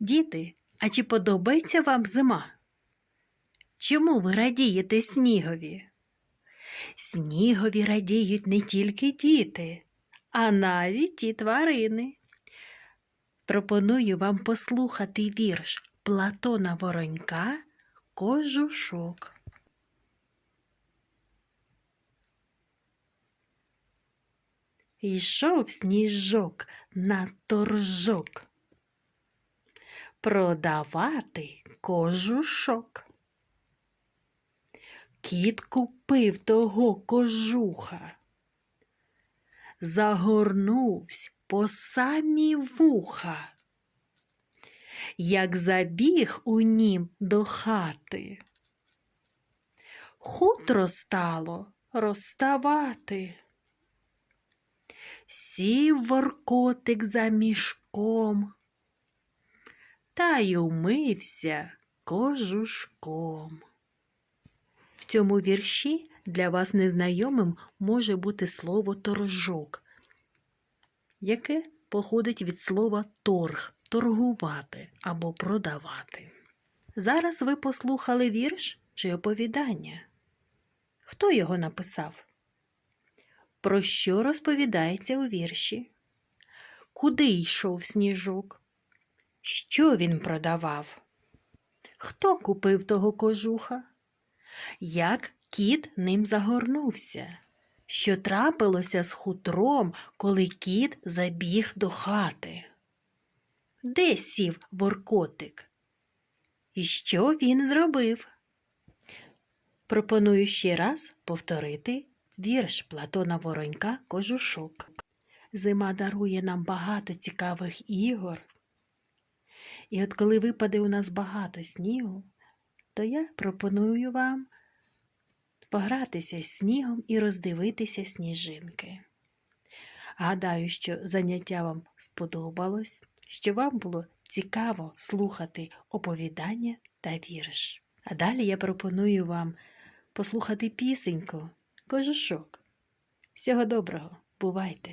Діти, а чи подобається вам зима? Чому ви радієте снігові? Снігові радіють не тільки діти, а навіть і тварини. Пропоную вам послухати вірш Платона Воронька Кожушок. Йшов сніжок на торжок. Продавати кожушок. Кіт купив того кожуха. Загорнувсь по самі вуха. Як забіг у нім до хати. Хутро стало розставати. Сів воркотик за мішком, та й умився кожушком. В цьому вірші для вас незнайомим може бути слово торжок, яке походить від слова торг, торгувати або продавати. Зараз ви послухали вірш чи оповідання. Хто його написав? Про що розповідається у вірші? Куди йшов сніжок? Що він продавав? Хто купив того кожуха? Як кіт ним загорнувся? Що трапилося з хутром, коли кіт забіг до хати? Де сів воркотик? І що він зробив? Пропоную ще раз повторити вірш Платона Воронька Кожушок. Зима дарує нам багато цікавих ігор. І от коли випаде у нас багато снігу, то я пропоную вам погратися з снігом і роздивитися сніжинки. Гадаю, що заняття вам сподобалось, що вам було цікаво слухати оповідання та вірш. А далі я пропоную вам послухати пісеньку Кожушок. Всього доброго, бувайте!